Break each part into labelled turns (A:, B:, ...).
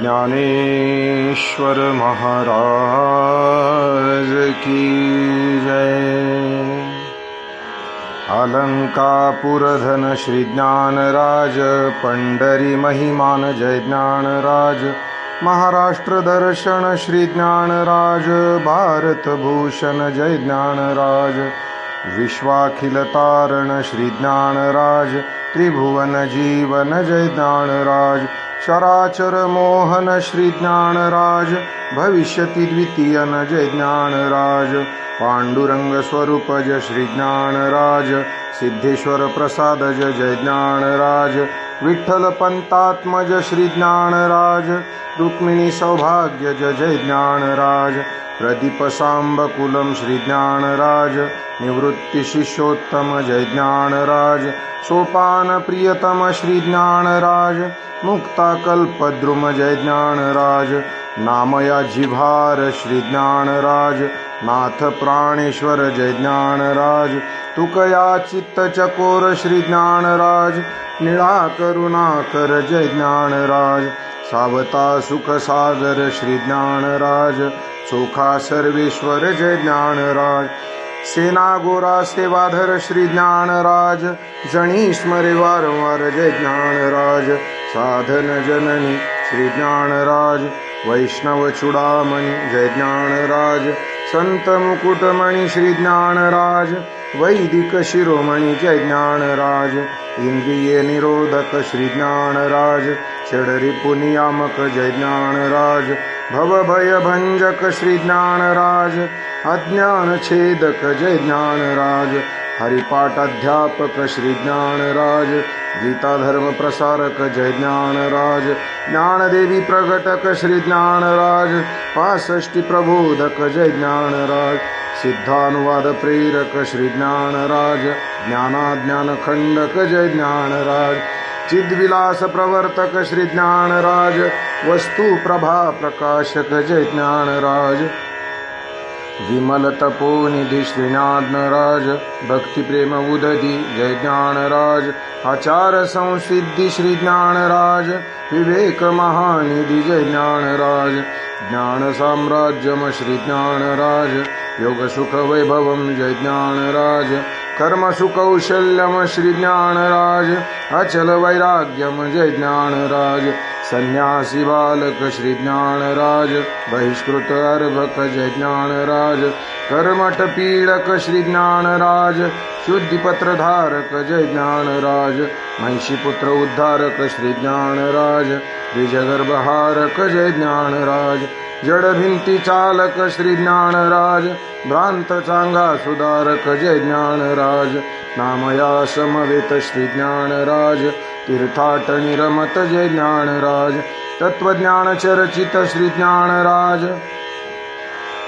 A: ज्ञानेश्वर महाराज की जय। अलङ्कापुरधन श्री ज्ञानराज पण्डरी महिमान जय ज्ञानराज महाराष्ट्र दर्शन श्री ज्ञानराज भारतभूषण जय ज्ञानराज विश्वाखिल तारण श्री ज्ञानराज त्रिभुवन जीवन जय ज्ञानराज चराचर मोहन श्री ज्ञानराज भविष्यति द्वितीयन जय ज्ञानराज पाण्डुरङ्ग स्वरूप जय श्री ज्ञानराज सिद्धेश्वर प्रसाद जय जय ज्ञानराज विठ्ठल पंतात्मज श्री ज्ञानराज रुक्मिणी सौभाग्य जय जय ज्ञानराज प्रदीप साम्बकुलं श्री ज्ञानराज निवृत्ति शिष्योत्तम जय ज्ञानराज सोपान प्रियतम श्री ज्ञानराज मुक्ताकल्पद्रुम जय ज्ञानराज नामया जिभार श्री ज्ञानराज नाथ प्राणेश्वर जय ज्ञानराज तुकया चित्तचकोर श्री ज्ञानराज निळा करुणाकर जय ज्ञानराज सावता सुखसागर श्री ज्ञानराज चोखा सर्वेश्वर जय ज्ञानराज सेना गोरा सेवाधर श्री ज्ञानराज जणी स्मरे वारंवार जय ज्ञानराज। साधन जननी श्री ज्ञानराज वैष्णव चुडामणि जय ज्ञानराज। संत मुकुटमणि श्री ज्ञानराज वैदिक शिरोमणि जय ज्ञानराज। इंद्रिय निरोधक श्री ज्ञानराज षडरि पुनियामक जय ज्ञानराज भव भय भंजक श्री ज्ञानराज अज्ञान छेदक जय ज्ञानराज हरिपाठाध्यापक श्री ज्ञानराज गीता धर्म प्रसारक जय ज्ञानराज ज्ञानदेवी प्रगटक श्री ज्ञानराज पासष्टि प्रबोधक जय ज्ञानराज सिद्धानुवाद प्रेरक श्री ज्ञानराज ज्ञानाज्ञान खंडक जय ज्ञानराज चिद्विलास प्रवर्तक श्री ज्ञानराज वस्तु प्रभा प्रकाशक जय ज्ञानराज। विमल तपोनिधि श्रीज्ञानराज भक्ति प्रेम उदधि जय ज्ञानराज। आचार संसिद्धि श्री ज्ञानराज विवेक महानिधि जय ज्ञानराज। ज्ञान साम्राज्यम श्री ज्ञानराज योग सुख वैभवम जय ज्ञानराज कर्म सुकौशल्यम श्री ज्ञानराज, अचल वैराग्यम जय ज्ञानराज। सन्यासी बालक श्री ज्ञानराज, बहिष्कृत अर्भक जय ज्ञानराज। कर्मठ पीडक श्री ज्ञानराज, शुद्धिपत्रधारक जय ज्ञानराज। महिषीपुत्र उद्धारक श्री ज्ञानराज, द्विजगर्भहारक जय ज्ञानराज। जड भिंती चालक श्री ज्ञानराज भ्रांत चांगा सुधारक जय ज्ञानराज नामया समवेत श्री ज्ञानराज तीर्थाटनी रमत जय ज्ञानराज तत्वज्ञान चरचित श्री ज्ञानराज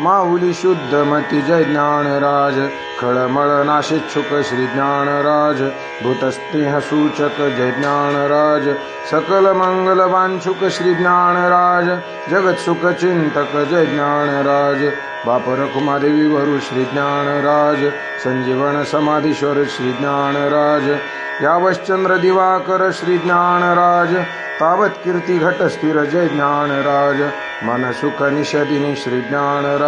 A: माऊली शुद्धमती जय ज्ञानराज खळमळ नाशिच्छुक श्री ज्ञानराज भूतस्नेह सूचक जय ज्ञानराज सकल मंगल वांछुक श्री ज्ञानराज जगत सुख चिंतक जय ज्ञानराज वरु श्री ज्ञानराज संजीवन समाधीश्वर श्री ज्ञानराज यावश्चंद्र दिवाकर श्री ज्ञानराज तावत् कीर्ती घट स्थिर जय ज्ञानराज मन सुख निषदिनी श्री ज्ञानराज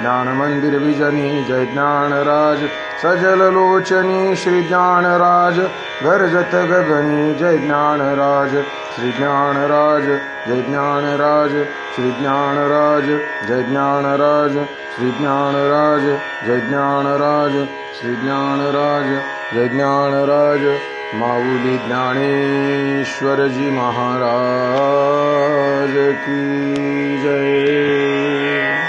A: ज्ञान मंदिर विजनी जय ज्ञानराज। सजल लोचनी श्री ज्ञानराज। गरजत गगनी जय ज्ञानराज। श्री ज्ञानराज जय ज्ञानराज। श्री ज्ञानराज जय ज्ञानराज। श्री ज्ञानराज जय ज्ञानराज। श्री ज्ञानराज जय ज्ञानराज। माऊली ज्ञानेश्वरजी महाराज की जय